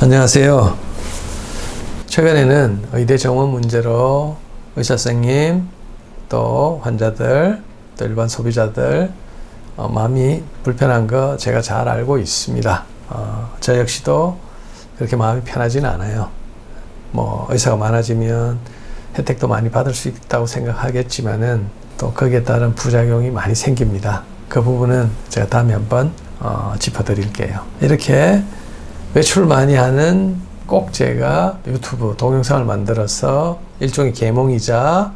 안녕하세요. 최근에는 의대 정원 문제로 의사 선생님, 또 환자들, 또 일반 소비자들 어, 마음이 불편한 거 제가 잘 알고 있습니다. 어, 저 역시도 그렇게 마음이 편하지는 않아요. 뭐 의사가 많아지면 혜택도 많이 받을 수 있다고 생각하겠지만은 또 거기에 따른 부작용이 많이 생깁니다. 그 부분은 제가 다음에 한번 어, 짚어드릴게요. 이렇게 외출 많이 하는 꼭 제가 유튜브 동영상을 만들어서 일종의 계몽이자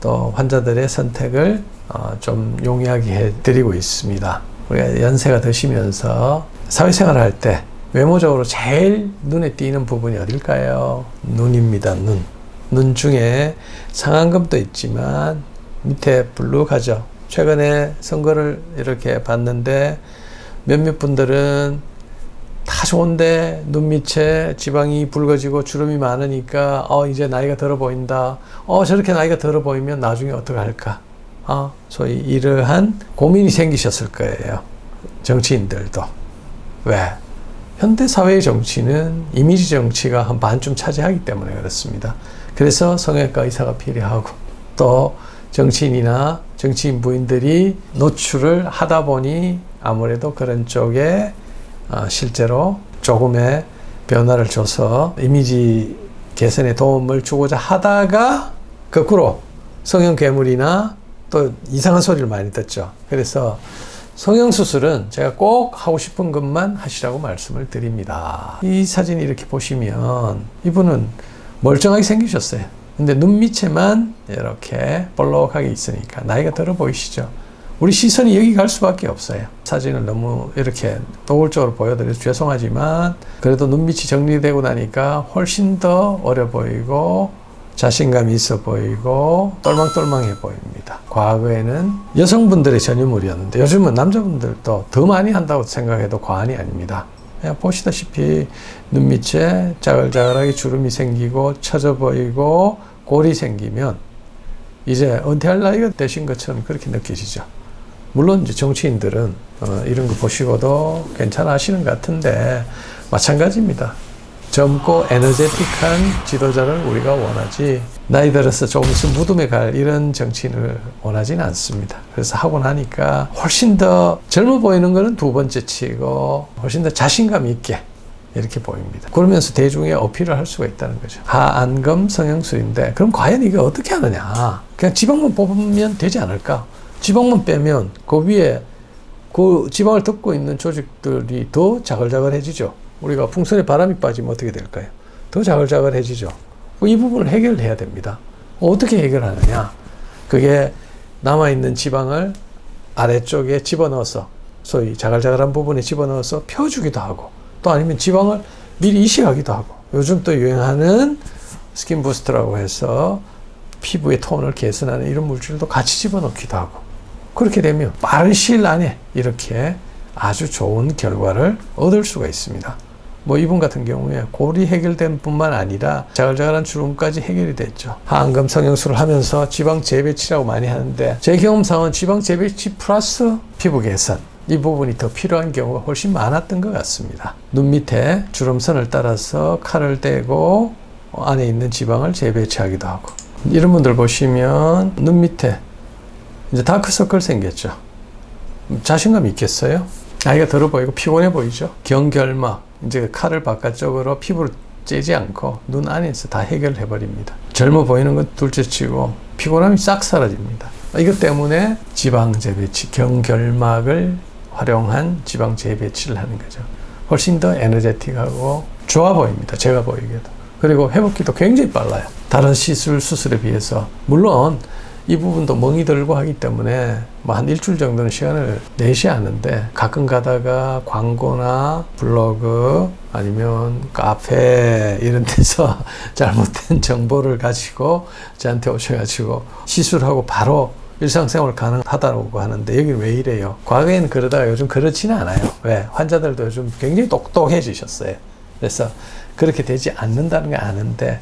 또 환자들의 선택을 어, 좀 용이하게 해드리고 있습니다. 우리가 연세가 드시면서 사회생활을 할 때 외모적으로 제일 눈에 띄는 부분이 어딜까요? 눈입니다. 눈. 눈 중에 상안검도 있지만 밑에 블루가죠. 최근에 선거를 이렇게 봤는데 몇몇 분들은 다 좋은데 눈 밑에 지방이 붉어지고 주름이 많으니까 어 이제 나이가 들어 보인다. 어 저렇게 나이가 들어 보이면 나중에 어떻게 할까? 어 소위 이러한 고민이 생기셨을 거예요. 정치인들도 왜? 현대 사회의 정치는 이미지 정치가 한 반쯤 차지하기 때문에 그렇습니다. 그래서 성형외과 의사가 필요하고 또 정치인이나 정치인 부인들이 노출을 하다 보니 아무래도 그런 쪽에 어, 실제로 조금의 변화를 줘서 이미지 개선에 도움을 주고자 하다가 거꾸로 성형 괴물이나 또 이상한 소리를 많이 듣죠. 그래서 성형 수술은 제가 꼭 하고 싶은 것만 하시라고 말씀을 드립니다. 이 사진 이렇게 보시면 이분은 멀쩡하게 생기셨어요. 근데 눈 밑에만 이렇게 볼록하게 있으니까 나이가 들어 보이시죠? 우리 시선이 여기 갈 수밖에 없어요. 사진을 너무 이렇게 노골적으로 보여드려서 죄송하지만 그래도 눈밑이 정리되고 나니까 훨씬 더 어려 보이고 자신감이 있어 보이고 똘망똘망해 보입니다. 과거에는 여성분들의 전유물이었는데 요즘은 남자분들도 더 많이 한다고 생각해도 과언이 아닙니다. 보시다시피 눈 밑에 자글자글하게 주름이 생기고 처져 보이고 골이 생기면 이제 은퇴할 나이가 되신 것처럼 그렇게 느껴지죠. 물론 이제 정치인들은 어, 이런 거 보시고도 괜찮아 하시는 것 같은데 마찬가지입니다. 젊고 에너제틱한 지도자를 우리가 원하지 나이 들어서 조금 있으면 무덤에 갈 이런 정치인을 원하지는 않습니다. 그래서 하고 나니까 훨씬 더 젊어 보이는 것은 두 번째 치고 훨씬 더 자신감 있게 이렇게 보입니다. 그러면서 대중에 어필을 할 수가 있다는 거죠. 하안검 성형술인데 그럼 과연 이게 어떻게 하느냐? 그냥 지방만 뽑으면 되지 않을까? 지방만 빼면 그 위에 그 지방을 덮고 있는 조직들이 더 자글자글해지죠. 우리가 풍선에 바람이 빠지면 어떻게 될까요? 더 자글자글해지죠. 이 부분을 해결해야 됩니다. 어떻게 해결하느냐? 그게 남아있는 지방을 아래쪽에 집어넣어서 소위 자글자글한 부분에 집어넣어서 펴주기도 하고 또 아니면 지방을 미리 이식하기도 하고 요즘 또 유행하는 스킨 부스트라고 해서 피부의 톤을 개선하는 이런 물질도 같이 집어넣기도 하고 그렇게 되면 빠른 시일 안에 이렇게 아주 좋은 결과를 얻을 수가 있습니다. 뭐 이분 같은 경우에 골이 해결된 뿐만 아니라 자글자글한 주름까지 해결이 됐죠. 하안검 성형술을 하면서 지방 재배치라고 많이 하는데 제 경험상은 지방 재배치 플러스 피부 개선 이 부분이 더 필요한 경우가 훨씬 많았던 것 같습니다. 눈 밑에 주름선을 따라서 칼을 떼고 안에 있는 지방을 재배치하기도 하고 이런 분들 보시면 눈 밑에 이제 다크서클 생겼죠. 자신감 있겠어요? 나이가 들어 보이고 피곤해 보이죠? 경결막, 이제 칼을 바깥쪽으로 피부를 째지 않고 눈 안에서 다 해결해 버립니다. 젊어 보이는 건 둘째 치고 피곤함이 싹 사라집니다. 이것 때문에 지방 재배치, 경결막을 활용한 지방 재배치를 하는 거죠. 훨씬 더 에너제틱하고 좋아 보입니다. 제가 보이기에도. 그리고 회복기도 굉장히 빨라요. 다른 시술, 수술에 비해서. 물론 이 부분도 멍이 들고 하기 때문에 뭐 한 일주일 정도는 시간을 내셔야 하는데 가끔 가다가 광고나 블로그 아니면 카페 이런 데서 잘못된 정보를 가지고 저한테 오셔가지고 시술하고 바로 일상생활 가능하다고 하는데 여기는 왜 이래요? 과거에는 그러다가 요즘 그렇지는 않아요. 왜? 환자들도 요즘 굉장히 똑똑해지셨어요. 그래서 그렇게 되지 않는다는 게 아는데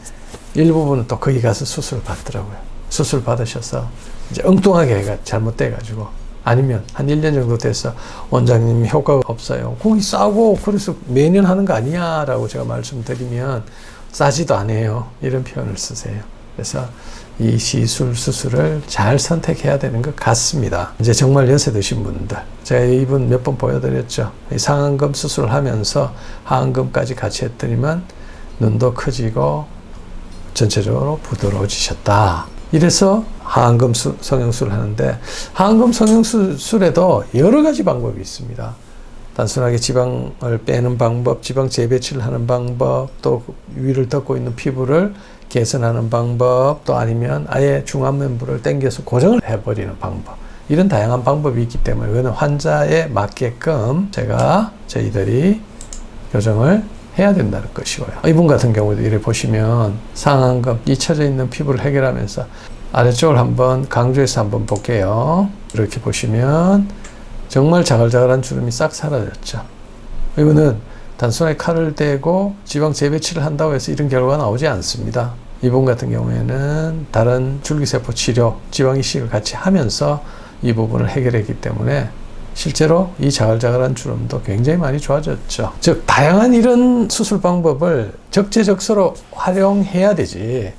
일부분은 또 거기 가서 수술을 받더라고요. 수술 받으셔서 이제 엉뚱하게 해가 잘못돼 가지고 아니면 한 1년 정도 돼서 원장님 효과가 없어요. 거기 싸고 그래서 매년 하는 거 아니야 라고 제가 말씀드리면 싸지도 않아요. 이런 표현을 쓰세요. 그래서 이 시술 수술을 잘 선택해야 되는 것 같습니다. 이제 정말 연세 드신 분들, 제가 이분 몇 번 보여드렸죠. 이 상안검 수술을 하면서 하안검까지 같이 했더니만 눈도 커지고 전체적으로 부드러워지셨다. 이래서 수- 성형술을 하는데 하안검 성형술에도 여러 가지 방법이 있습니다. 단순하게 지방을 빼는 방법, 지방 재배치를 하는 방법, 또 위를 덮고 있는 피부를 개선하는 방법, 또 아니면 아예 중안면부를 당겨서 고정을 해버리는 방법. 이런 다양한 방법이 있기 때문에 그는 환자에 맞게끔 제가 저희들이 교정을 해야 된다는 것이고요. 이분 같은 경우도 이렇게 보시면 상안검 잊혀져 있는 피부를 해결하면서 아래쪽을 한번 강조해서 한번 볼게요. 이렇게 보시면 정말 자글자글한 주름이 싹 사라졌죠. 이거는 단순하게 칼을 대고 지방 재배치를 한다고 해서 이런 결과가 나오지 않습니다. 이분 같은 경우에는 다른 줄기세포 치료, 지방 이식을 같이 하면서 이 부분을 해결했기 때문에 실제로 이 자글자글한 주름도 굉장히 많이 좋아졌죠. 즉, 다양한 이런 수술 방법을 적재적소로 활용해야 되지.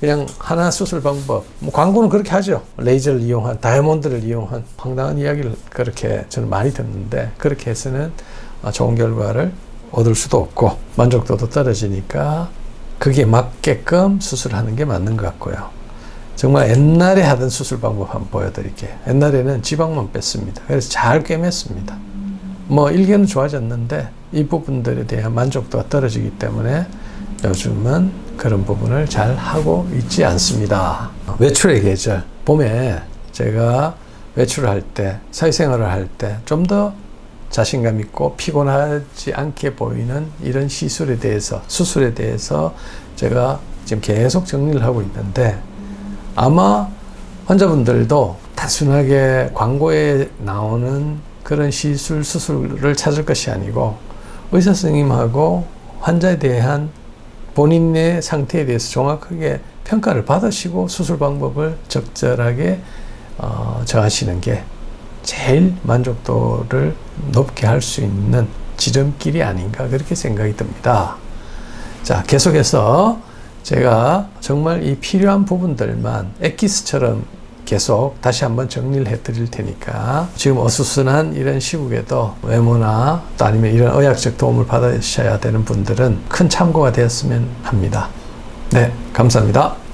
그냥 하나 수술 방법, 뭐 광고는 그렇게 하죠. 레이저를 이용한, 다이아몬드를 이용한 황당한 이야기를 그렇게 저는 많이 듣는데, 그렇게 해서는 어, 좋은 결과를 얻을 수도 없고, 만족도도 떨어지니까, 그게 맞게끔 수술하는 게 맞는 것 같고요. 정말 옛날에 하던 수술 방법 한번 보여드릴게요. 옛날에는 지방만 뺐습니다. 그래서 잘 꿰맸습니다. 뭐 일견은 좋아졌는데 이 부분들에 대한 만족도가 떨어지기 때문에 요즘은 그런 부분을 잘 하고 있지 않습니다. 외출의 계절 봄에 제가 외출을 할 때 사회생활을 할 때 좀 더 자신감 있고 피곤하지 않게 보이는 이런 시술에 대해서 수술에 대해서 제가 지금 계속 정리를 하고 있는데 아마 환자분들도 단순하게 광고에 나오는 그런 시술 수술을 찾을 것이 아니고 의사 선생님하고 환자에 대한 본인의 상태에 대해서 정확하게 평가를 받으시고 수술 방법을 적절하게 어, 정하시는 게 제일 만족도를 높게 할 수 있는 지름길이 아닌가 그렇게 생각이 듭니다. 자, 계속해서 제가 정말 이 필요한 부분들만 엑기스처럼 계속 다시 한번 정리를 해 드릴 테니까 지금 어수선한 이런 시국에도 외모나 또 아니면 이런 의학적 도움을 받으셔야 되는 분들은 큰 참고가 되었으면 합니다. 네, 감사합니다.